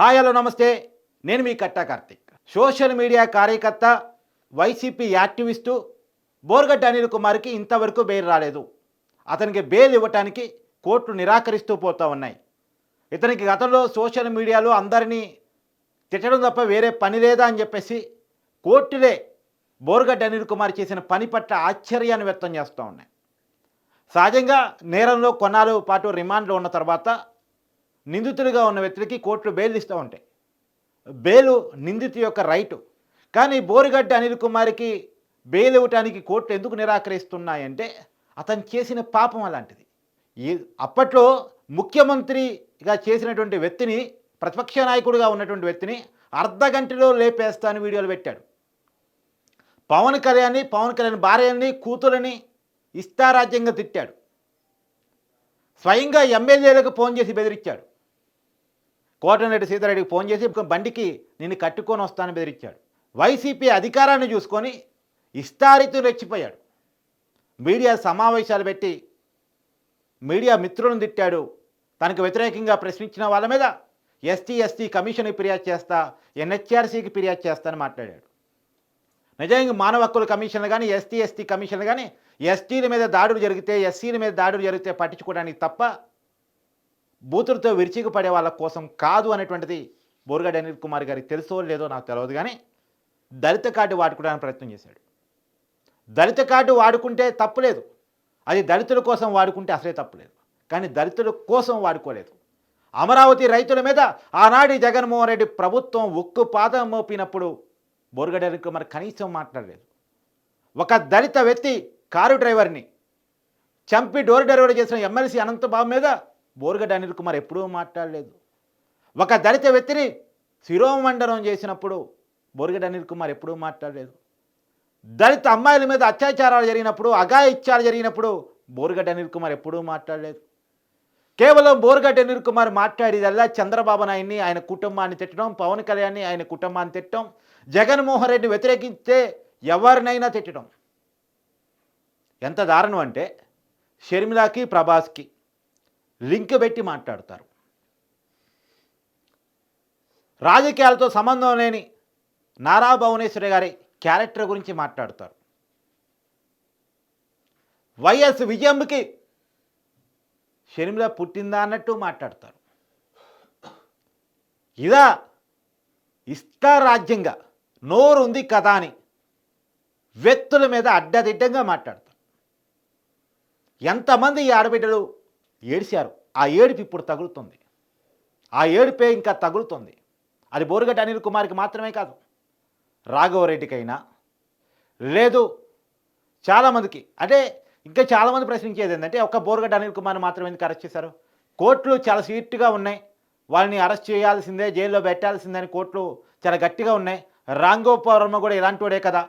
Hi hello నమస్తే. నేను మీ కట్టా కార్తిక్. సోషల్ మీడియా కార్యకర్త వైసీపీ యాక్టివిస్టు బోర్గడ్డ అనిల్ కుమార్కి ఇంతవరకు బెయిల్ రాలేదు. అతనికి బెయిల్ ఇవ్వటానికి కోర్టులు నిరాకరిస్తూ పోతూ ఉన్నాయి. ఇతనికి గతంలో సోషల్ మీడియాలో అందరినీ తిట్టడం తప్ప వేరే పని లేదా అని చెప్పేసి కోర్టులే బోర్గడ్డ అనిల్ కుమార్ చేసిన పని పట్ల ఆశ్చర్యాన్ని వ్యక్తం చేస్తూ ఉన్నాయి. సహజంగా నేరంలో కొన్నాళ్ళ పాటు రిమాండ్లో ఉన్న తర్వాత నిందితుడిగా ఉన్న వ్యక్తులకి కోర్టులు బెయిల్ ఇస్తూ ఉంటాయి. బెయిలు నిందితు యొక్క రైటు. కానీ బోరిగడ్డ అనిల్ కుమార్కి బెయిల్ ఇవ్వటానికి కోర్టులు ఎందుకు నిరాకరిస్తున్నాయంటే అతను చేసిన పాపం అలాంటిది. ఈ అప్పట్లో ముఖ్యమంత్రిగా చేసినటువంటి వ్యక్తిని ప్రతిపక్ష నాయకుడిగా ఉన్నటువంటి వ్యక్తిని అర్ధ గంటలో లేపేస్తాను వీడియోలు పెట్టాడు. పవన్ కళ్యాణ్ని పవన్ కళ్యాణ్ భార్యని కూతురని ఇష్టారాజ్యంగా తిట్టాడు. స్వయంగా ఎమ్మెల్యేలకు ఫోన్ చేసి బెదిరించాడు. కోటనరెడ్డి సీతారెడ్డికి ఫోన్ చేసి బండికి నిన్ను కట్టుకొని వస్తానని బెదిరించాడు. వైసీపీ అధికారాన్ని చూసుకొని ఇస్తారితో రెచ్చిపోయాడు. మీడియా సమావేశాలు పెట్టి మీడియా మిత్రులను తిట్టాడు. తనకు వ్యతిరేకంగా ప్రశ్నించిన వాళ్ళ మీద ఎస్టీ ఎస్టీ కమిషన్కి ఫిర్యాదు చేస్తా ఎన్హెచ్ఆర్సీకి ఫిర్యాదు చేస్తానని మాట్లాడాడు. నిజంగా మానవ హక్కుల కమిషన్లు కానీ ఎస్టీ ఎస్టీ కమిషన్లు కానీ ఎస్టీల మీద దాడులు జరిగితే ఎస్సీల మీద దాడులు జరిగితే పట్టించుకోవడానికి తప్ప బూతులతో విరిచికి పడే వాళ్ళ కోసం కాదు అనేటువంటిది బోరుగడ్డ అనిల్ కుమార్ గారికి తెలుసో లేదో నాకు తెలియదు కానీ దళిత కార్డు వాడుకోవడానికి ప్రయత్నం చేశాడు. దళిత కార్డు వాడుకుంటే తప్పులేదు అది దళితుల కోసం వాడుకుంటే అసలే తప్పులేదు కానీ దళితుల కోసం వాడుకోలేదు. అమరావతి రైతుల మీద ఆనాడు జగన్మోహన్ రెడ్డి ప్రభుత్వం ఉక్కు పాదం మోపినప్పుడు బోరుగడ్డ అనిల్ కుమార్ కనీసం మాట్లాడలేదు. ఒక దళిత వ్యక్తి కారు డ్రైవర్ని చంపి డోర్ డెలివరీ చేసిన ఎమ్మెల్సీ అనంతబాబు మీద బోరుగడ్డ అనిల్ కుమార్ ఎప్పుడూ మాట్లాడలేదు. ఒక దళిత వ్యక్తిని శిరోమండనం చేసినప్పుడు బోరుగడ్డ అనిల్ కుమార్ ఎప్పుడూ మాట్లాడలేదు. దళిత అమ్మాయిల మీద అత్యాచారాలు జరిగినప్పుడు అఘాయిత్యాలు జరిగినప్పుడు బోరుగడ్డ అనిల్ కుమార్ ఎప్పుడూ మాట్లాడలేదు. కేవలం బోరుగడ్డ అనిల్ కుమార్ మాట్లాడేదల్లా చంద్రబాబు నాయుడిని ఆయన కుటుంబాన్ని తిట్టడం పవన్ కళ్యాణ్ని ఆయన కుటుంబాన్ని తిట్టడం జగన్మోహన్ రెడ్డిని వ్యతిరేకిస్తే ఎవరినైనా తిట్టడం. ఎంత దారుణం అంటే షర్మిలాకి ప్రభాస్కి లింక్ పెట్టి మాట్లాడతారు. రాజకీయాలతో సంబంధం లేని నారా భువనేశ్వరి గారి క్యారెక్టర్ గురించి మాట్లాడతారు. వైఎస్ విజయంకి షర్మిల పుట్టిందా అన్నట్టు మాట్లాడతారు. ఇదా ఇష్టారాజ్యంగా నోరు ఉంది కదా అని వ్యక్తుల మీద అడ్డదిడ్డంగా మాట్లాడతారు. ఎంతమంది ఈ ఆడబిడ్డలు ఏడిశారు. ఆ ఏడుపు ఇప్పుడు తగులుతుంది. ఆ ఏడుపే ఇంకా తగులుతుంది. అది బోరుగడ్డ అనిల్ కుమార్కి మాత్రమే కాదు. రాఘవరెడ్డికైనా లేదు చాలామందికి అంటే ఇంకా చాలామంది ప్రశ్నించేది ఏంటంటే ఒక్క బోరుగడ్డ అనిల్ కుమార్ని మాత్రమే ఎందుకు అరెస్ట్ చేశారు? కోర్టులు చాలా స్వీట్గా ఉన్నాయి. వాళ్ళని అరెస్ట్ చేయాల్సిందే జైల్లో పెట్టాల్సిందే అని కోర్టులు చాలా గట్టిగా ఉన్నాయి. రాంగోపవర్మ కూడా ఇలాంటి వాడే కదా.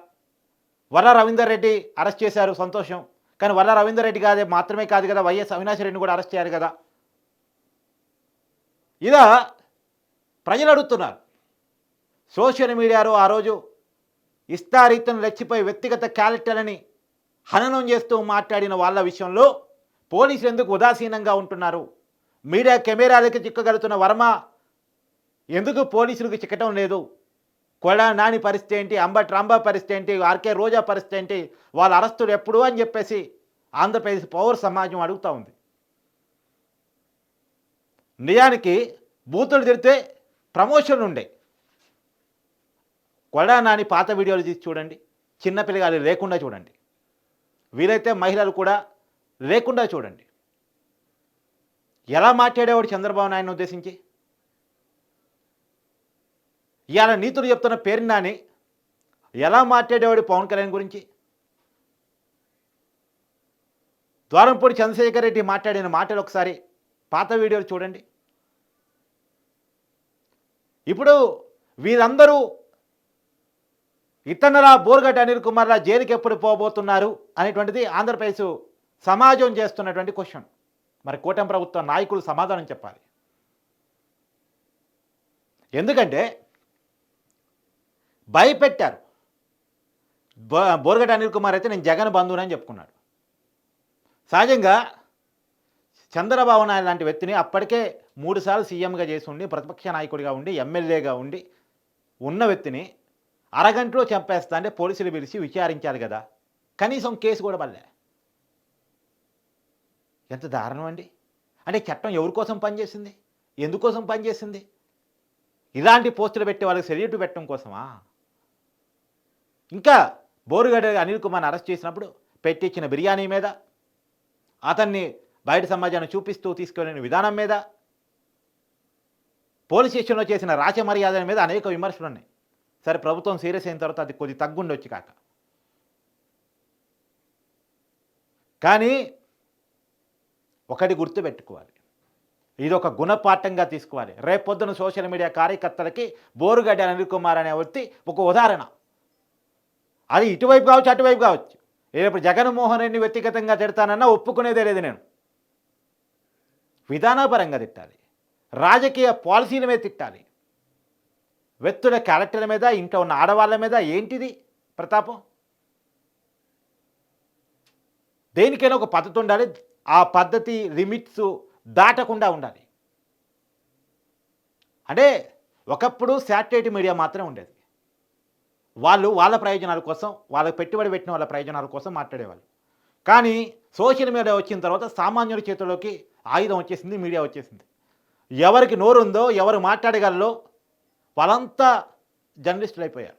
వర రవీందర్ రెడ్డి అరెస్ట్ చేశారు సంతోషం. కానీ వల్ల రవీందర్ రెడ్డి కాదే మాత్రమే కాదు కదా వైఎస్ అవినాష్ రెడ్డిని కూడా అరెస్ట్ చేయాలి కదా. ఇలా ప్రజలు అడుగుతున్నారు. సోషల్ మీడియాలో ఆ రోజు ఇస్తారీతను రెచ్చిపోయి వ్యక్తిగత క్యారెక్టర్లని హననం చేస్తూ మాట్లాడిన వాళ్ళ విషయంలో పోలీసులు ఎందుకు ఉదాసీనంగా ఉంటున్నారు? మీడియా కెమెరాలకి చిక్కగలుగుతున్న వర్మ ఎందుకు పోలీసులకు చిక్కటం లేదు? కొడా నాని పరిస్థితి ఏంటి? అంబటి రాంబా పరిస్థితి ఏంటి? ఆర్కే రోజా పరిస్థితి ఏంటి? వాళ్ళ అరెస్టులు ఎప్పుడు అని చెప్పేసి ఆంధ్రప్రదేశ్ పౌర సమాజం అడుగుతూ ఉంది. నిజానికి బూతులు తిడితే ప్రమోషన్ ఉండే. కొడా నాని పాత వీడియోలు తీసి చూడండి. చిన్నపిల్లగాలు లేకుండా చూడండి. వీలైతే మహిళలు కూడా లేకుండా చూడండి. ఎలా మాట్లాడేవాడు చంద్రబాబు నాయుడిని ఉద్దేశించి? ఇవాళ నీతులు చెప్తున్న పేరు నాని ఎలా మాట్లాడేవాడు పవన్ కళ్యాణ్ గురించి? ద్వారంపూడి చంద్రశేఖర్ రెడ్డి మాట్లాడిన మాటలు ఒకసారి పాత వీడియోలు చూడండి. ఇప్పుడు వీరందరూ ఇతనరా బోర్గడ్డ అనిల్ కుమార్లా జైలుకి ఎప్పుడు పోబోతున్నారు అనేటువంటిది ఆంధ్రప్రదేశ్ సమాజం చేస్తున్నటువంటి క్వశ్చన్. మరి కూటమి ప్రభుత్వ నాయకులు సమాధానం చెప్పాలి. ఎందుకంటే భయపెట్టారు. బో అనిల్ కుమార్ అయితే నేను జగన్ బంధువునని చెప్పుకున్నాడు. సహజంగా చంద్రబాబు నాయుడు లాంటి వ్యక్తిని అప్పటికే మూడుసార్లు సీఎంగా చేసి ఉండి ప్రతిపక్ష నాయకుడిగా ఉండి ఎమ్మెల్యేగా ఉండి ఉన్న వ్యక్తిని అరగంటలో చంపేస్తా అంటే పోలీసులు పిలిచి విచారించాలి కదా. కనీసం కేసు కూడా పడలే. ఎంత దారుణం అండి. అంటే చట్టం ఎవరి కోసం పనిచేసింది? ఎందుకోసం పనిచేసింది? ఇలాంటి పోస్టులు పెట్టే వాళ్ళకి సెల్యూట్ పెట్టడం కోసమా? ఇంకా బోరుగడ్డ అనిల్ కుమార్ని అరెస్ట్ చేసినప్పుడు పెట్టించిన బిర్యానీ మీద అతన్ని బయట సమాజాన్ని చూపిస్తూ తీసుకెళ్ళిన విధానం మీద పోలీస్ స్టేషన్లో చేసిన రాచమర్యాదల మీద అనేక విమర్శలు ఉన్నాయి. సరే ప్రభుత్వం సీరియస్ అయిన తర్వాత అది కొద్ది తగ్గుండొచ్చు కాక. కానీ ఒకటి గుర్తుపెట్టుకోవాలి. ఇది ఒక గుణపాఠంగా తీసుకోవాలి. రేపొద్దున సోషల్ మీడియా కార్యకర్తలకి బోరుగడ్డ అనిల్ కుమార్ అనే వ్యక్తి ఒక ఉదాహరణ. అది ఇటువైపు కావచ్చు అటువైపు కావచ్చు. రేపు జగన్మోహన్ రెడ్డిని వ్యక్తిగతంగా తిడతానన్నా ఒప్పుకునేదే లేదు నేను. విధానపరంగా తిట్టాలి. రాజకీయ పాలసీల మీద తిట్టాలి. వ్యక్తుల క్యారెక్టర్ల మీద ఇంట్లో ఉన్న ఆడవాళ్ళ మీద ఏంటిది ప్రతాపం? దేనికైనా ఒక పద్ధతి ఉండాలి. ఆ పద్ధతి లిమిట్స్ దాటకుండా ఉండాలి. అంటే ఒకప్పుడు శాటిలైట్ మీడియా మాత్రమే ఉండేది. వాళ్ళు వాళ్ళ ప్రయోజనాల కోసం వాళ్ళకి పెట్టుబడి పెట్టిన వాళ్ళ ప్రయోజనాల కోసం మాట్లాడేవాళ్ళు. కానీ సోషల్ మీడియా వచ్చిన తర్వాత సామాన్యుడి చేతుల్లోకి ఆయుధం వచ్చేసింది మీడియా వచ్చేసింది. ఎవరికి నోరు ఉందో ఎవరు మాట్లాడగలరో వాళ్ళంతా జర్నలిస్టులు అయిపోయారు.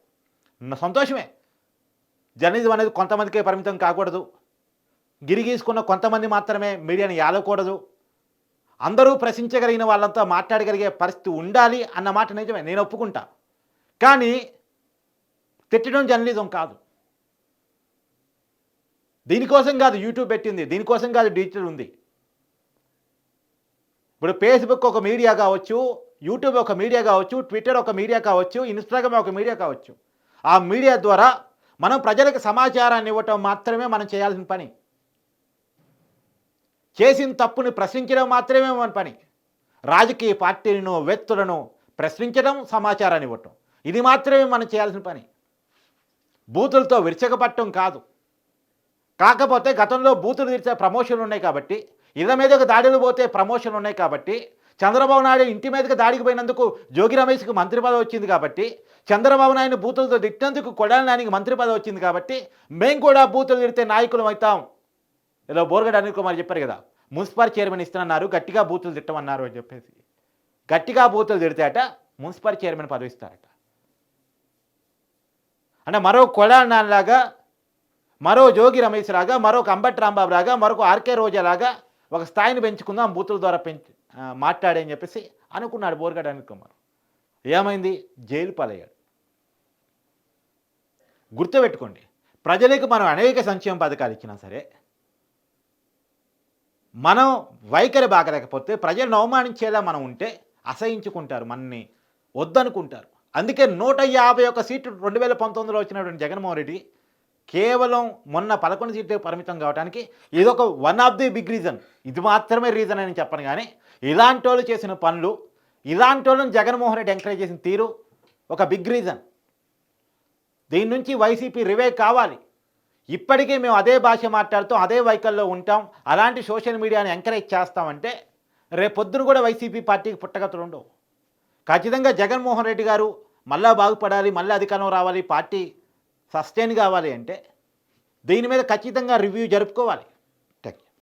సంతోషమే. జర్నలిజం అనేది కొంతమందికే పరిమితం కాకూడదు. గిరిగీసుకున్న కొంతమంది మాత్రమే మీడియాని ఏలకూడదు అందరూ ప్రశ్నించగలిగిన వాళ్ళంతా మాట్లాడగలిగే పరిస్థితి ఉండాలి అన్న మాట నిజమే. నేను ఒప్పుకుంటా. కానీ తిట్టడం జర్నలిజం కాదు. దీనికోసం కాదు యూట్యూబ్ పెట్టింది దీనికోసం కాదు డిజిటల్ ఉంది. ఇప్పుడు ఫేస్బుక్ ఒక మీడియా కావచ్చు యూట్యూబ్ ఒక మీడియా కావచ్చు ట్విట్టర్ ఒక మీడియా కావచ్చు ఇన్స్టాగ్రామ్ ఒక మీడియా కావచ్చు. ఆ మీడియా ద్వారా మనం ప్రజలకు సమాచారాన్ని ఇవ్వటం మాత్రమే మనం చేయాల్సిన పని. చేసిన తప్పుని ప్రశ్నించడం మాత్రమే మన పని. రాజకీయ పార్టీలను వ్యక్తులను ప్రశ్నించడం సమాచారాన్ని ఇవ్వటం. ఇది మాత్రమే మనం చేయాల్సిన పని. బూతులతో విరచకపట్టడం కాదు. కాకపోతే గతంలో బూతులు తీర్చే ప్రమోషన్లు ఉన్నాయి కాబట్టి ఇళ్ళ మీదకు దాడులు పోతే ప్రమోషన్లు ఉన్నాయి కాబట్టి చంద్రబాబు నాయుడు ఇంటి మీదకి దాడికి పోయినందుకు జోగి రమేష్కి మంత్రి పదవి వచ్చింది కాబట్టి చంద్రబాబు నాయుడు బూతులతో తిట్టినందుకు కొడాలి నానికి మంత్రి పదవి వచ్చింది కాబట్టి మేము కూడా బూతులు తిడితే నాయకులం అవుతాం. ఏదో బోర్గడ్ అనిల్ కుమార్ చెప్పారు కదా మున్సిపల్ చైర్మన్ ఇస్తున్నారు గట్టిగా బూతులు తిట్టమన్నారు అని చెప్పేసి. గట్టిగా బూతులు తిడితే అట మున్సిపల్ చైర్మన్ పదవి ఇస్తారట. అంటే మరో కొడాలాగా మరో జోగి రమేష్ లాగా మరొక అంబటి రాంబాబు లాగా మరొక ఆర్కే రోజా లాగా ఒక స్థాయిని పెంచుకుందాం బూతుల ద్వారా పెంచి మాట్లాడని మాట్లాడే అని చెప్పేసి అనుకున్నాడు బోర్గడ్ అనిల్ కుమార్. ఏమైంది? జైలు పాలయ్యాడు. గుర్తుపెట్టుకోండి ప్రజలకు మనం అనేక సంక్షేమ పథకాలు ఇచ్చినా సరే మనం వైఖరి బాగలేకపోతే ప్రజలను అవమానించేలా మనం ఉంటే అసహించుకుంటారు మనని వద్దనుకుంటారు. అందుకే నూట యాభై ఒక్క సీట్లు రెండు వేల పంతొమ్మిదిలో వచ్చినటువంటి జగన్మోహన్ రెడ్డి కేవలం మొన్న పదకొండు సీట్లు పరిమితం కావడానికి ఇదొక one of the big reason ఇది మాత్రమే రీజన్ అని చెప్పను కానీ ఇలాంటి వాళ్ళు చేసిన పనులు ఇలాంటి వాళ్ళని జగన్మోహన్ రెడ్డి ఎంకరేజ్ చేసిన తీరు ఒక బిగ్ రీజన్ దీని నుంచి వైసీపీ రివైవ్ కావాలి. ఇప్పటికీ మేము అదే భాష మాట్లాడుతూ అదే వైకల్లో ఉంటాం. అలాంటి సోషల్ మీడియాని ఎంకరేజ్ చేస్తామంటే రేపొద్దున కూడా వైసీపీ పార్టీకి పుట్టగతులు ఉండవు. ఖచ్చితంగా జగన్మోహన్ రెడ్డి గారు మళ్ళా బాగుపడాలి మళ్ళీ అధికారం రావాలి పార్టీ సస్టైన్ కావాలి అంటే దీని మీద ఖచ్చితంగా రివ్యూ జరుపుకోవాలి.